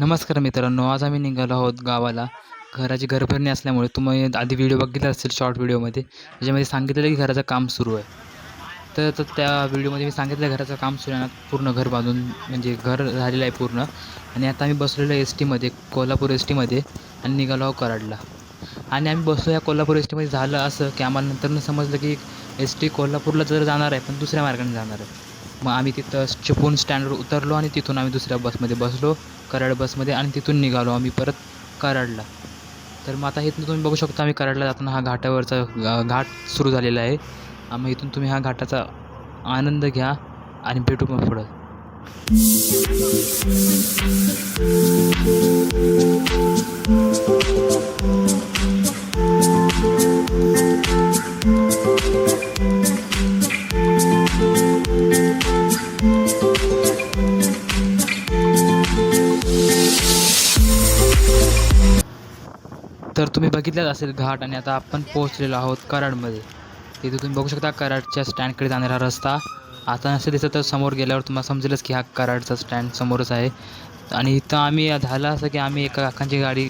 नमस्कार मित्रांनो आज आम्ही निघालो आहोत गावाला. घराची घरभरणी असल्यामुळे तुम्ही आधी व्हिडिओ बघितला असेल शॉर्ट व्हिडिओमध्ये त्याच्यामध्ये सांगितलेलं की घराचं काम सुरू आहे. तर तर त्या व्हिडिओमध्ये मी सांगितलं घराचं काम सुरू आहे ना पूर्ण घर बांधून म्हणजे घर झालेलं आहे पूर्ण. आणि आता आम्ही बसलेलो एस टीमध्ये कोल्हापूर एस टीमध्ये आणि निघालो आहोत कराडला. आणि आम्ही बसलो या कोल्हापूर एस टीमध्ये झालं असं की आम्हाला नंतर समजलं की एस टी कोल्हापूरला जर जाणार आहे पण दुसऱ्या मार्गाने जाणार आहे. मग आम्ही तिथं चिपून स्टँडवर उतरलो आणि तिथून आम्ही दुसऱ्या बसमध्ये बसलो. कराड बसमध्ये आणि तिथून निघालो आम्ही परत कराडला. तर मग आता इथून तुम्ही बघू शकता आम्ही कराडला जाताना हा घाटावरचा घाट सुरू झालेला आहे. आम्ही इथून तुम्ही हा घाटाचा आनंद घ्या आणि भेटू मग पुढं. तर तुम्ही बघितलंच असेल घाट आणि आता आपण पोहोचलेलो आहोत कराडमध्ये. तिथे तुम्ही बघू शकता कराडच्या स्टँडकडे जाणारा रस्ता. आता नसेल दिसत तर समोर गेल्यावर तुम्हाला समजेलच की हा कराडचा स्टँड समोरच आहे. आणि इथं आम्ही झालं असं की आम्ही एका काकांची गाडी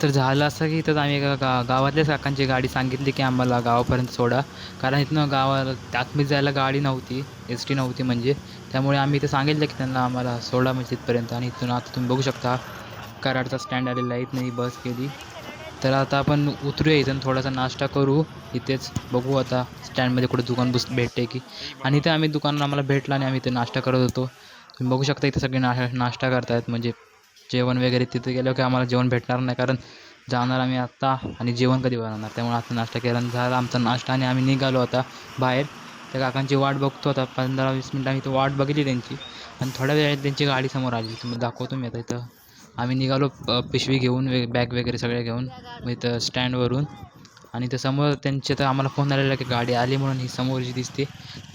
तर झालं असं की इथं आम्ही एका गा गावातल्याच काकांची गाडी सांगितली की आम्हाला गावापर्यंत सोडा. कारण इथनं गावाला आतमध्ये जायला गाडी नव्हती एस टी नव्हती म्हणजे. त्यामुळे आम्ही इथं सांगितलं की त्यांना आम्हाला सोडा म्हणजे तिथपर्यंत. आणि इथून आता तुम्ही बघू शकता कराडचा स्टँड आलेला आहे. इथनं ही बस गेली. तर आता आपण उतरूया इथून थोडासा नाश्ता करू. इथेच बघू आता स्टँडमध्ये कुठे दुकान बस भेटते की. आणि इथे आम्ही दुकान आम्हाला भेटला आणि आम्ही इथे नाश्ता करत होतो. तुम्ही बघू शकता इथे सगळे ना नाश्ता करतायत. म्हणजे जेवण वगैरे तिथे गेलं की आम्हाला जेवण भेटणार नाही. कारण जाणार आम्ही आत्ता आणि जेवण कधी बनवणार? त्यामुळे आता नाश्ता केला आणि झाला आमचा नाश्ता आणि आम्ही निघालो आता बाहेर. त्या काकांची वाट बघतो आता. पंधरा वीस मिनटं आम्ही इथं वाट बघितली त्यांची. आणि थोड्या वेळात त्यांची गाडी समोर आली. तुम्ही दाखवतो मी आता इथं. आम्ही निघालो प- पिशवी घेऊन वे बॅग वगैरे सगळे घेऊन विथ स्टँडवरून आणि त्या समोर त्यांच्या तर आम्हाला फोन आलेला की गाडी आली म्हणून ही समोर जी दिसते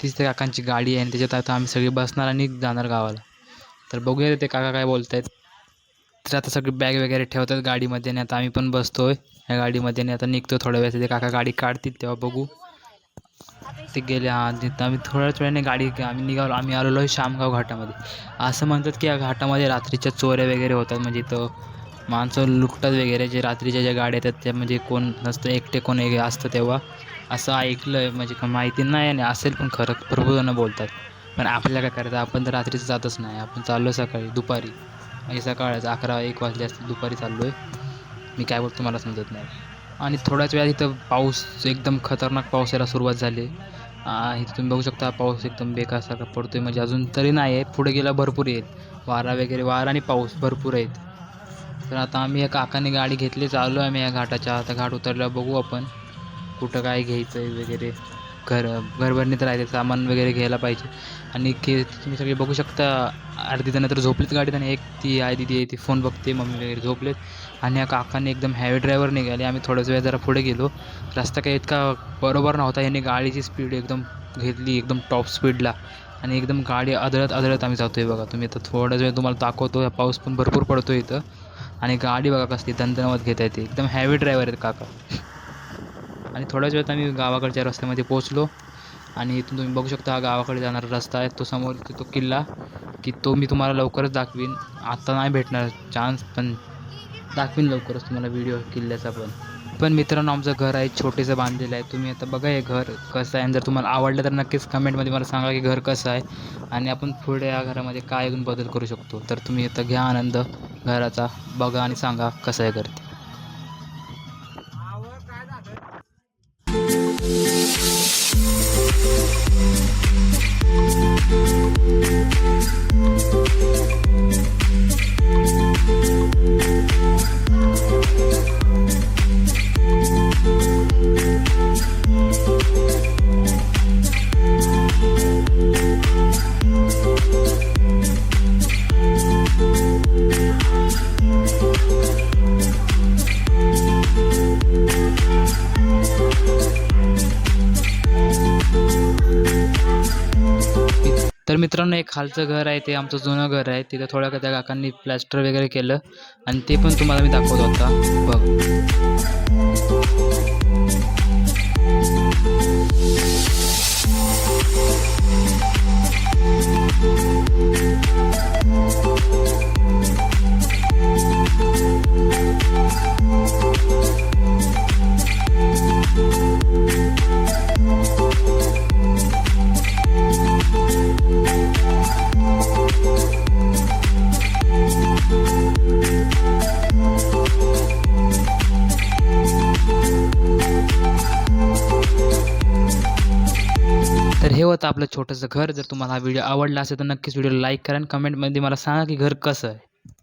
तीच त्या काकांची गाडी आहे. आणि त्याच्यात आता आम्ही सगळे बसणार आणि जाणार गावाला. तर बघूया ते काका काय बोलत आहेत तर आता सगळे बॅग वगैरे ठेवतात गाडीमध्ये आणि आता आम्ही पण बसतो आहे या गाडीमध्ये आणि आता निघतो थोड्या वेळात ते काका गाडी काढतील तेव्हा बघू. ते गेले हां तिथं आम्ही थोड्याच वेळाने गाडी आम्ही निघालो आम्ही आलेलो आहे शामगाव घाटामध्ये. असं म्हणतात की या घाटामध्ये रात्रीच्या चोऱ्या वगैरे होतात म्हणजे इथं माणसं लुटतात वगैरे जे रात्रीच्या ज्या गाड्या येतात त्या म्हणजे कोण नसतं एकटे कोण एक असतं तेव्हा. असं ऐकलं आहे म्हणजे का माहिती नाही आणि असेल पण खरं भरपूर बोलतात. पण आपल्याला काय करायचं आपण तर रात्रीचं जातच नाही आपण चाललो सकाळी दुपारी. म्हणजे सकाळच अकरा एक वाजले असते दुपारी चाललो आहे मी काय बोलतो मला समजत नाही. आणि थोड्याच वेळात इथं पाऊस एकदम खतरनाक पाऊस यायला सुरुवात झाली. इथं तुम्ही बघू शकता पाऊस एकदम बेकारसारखा पडतोय. म्हणजे अजून तरी नाही आहे पुढे गेला भरपूर येईल. वारा वगैरे वारा आणि पाऊस भरपूर आहेत. तर आता आम्ही या काकाने गाडी घेतली चाललो आहे आम्ही या घाटाच्या. आता घाट उतरल्यावर बघू आपण कुठं काय घ्यायचं आहे वगैरे. घर घरभरणी तर सामान वगैरे घ्यायला पाहिजे. आणि के तुम्ही सगळे बघू शकता अर्धी जणं तर झोपलीत गाडीत आणि एक ती आहे दिदी आहे ती फोन बघते मम्मी वगैरे झोपलेत. आणि या काकाने एकदम हॅवी ड्रायव्हर निघाले. आम्ही थोड्याच वेळ जरा पुढे गेलो. रस्ता काही इतका बरोबर नव्हता. याने गाडीची स्पीड एकदम घेतली एकदम टॉप स्पीडला आणि एकदम गाडी आदळत आदळत आम्ही जातो आहे बघा. तुम्ही आता थोड्याच वेळ तुम्हाला दाखवतो. या पाऊस पण भरपूर पडतो इथं. आणि गाडी बघा कसली दणदणवत घेता येते एकदम हॅवी ड्रायव्हर आहेत काका. आणि थोड्याच वेळात आम्ही गावाकडच्या रस्त्यामध्ये पोहोचलो. आणि इथून तुम्ही बघू शकता हा गावाकडे जाणारा रस्ता आहे. तो समोर तो किल्ला की तो मी तुम्हाला लवकरच दाखवीन. आत्ता नाही भेटणार चान्स पण दाखवीन लवकरच तुम्हाला व्हिडिओ किल्ल्याचा पण. पण मित्रांनो आमचं घर आहे छोटेसं बांधलेलं आहे. तुम्ही आता बघा हे घर कसं आहे. आणि जर तुम्हाला आवडलं तर नक्कीच कमेंटमध्ये मला सांगा की घर कसं आहे. आणि आपण पुढे या घरामध्ये काय अजून बदल करू शकतो. तर तुम्ही आता घ्या आनंद घराचा. बघा आणि सांगा कसं आहे घर ते. तर मित्रांनो एक खालचं घर आहे ते आमचं जुनं घर आहे. तिथं थोड्या त्या काकांनी प्लॅस्टर वगैरे केलं. आणि ते पण तुम्हाला मी दाखवत होता बघ. होतं आपलं छोटंसं घर. जर तुम्हाला हा व्हिडिओ आवडला असेल तर नक्कीच व्हिडिओ लाईक करा आणि कमेंटमध्ये मला सांगा की घर कसं आहे.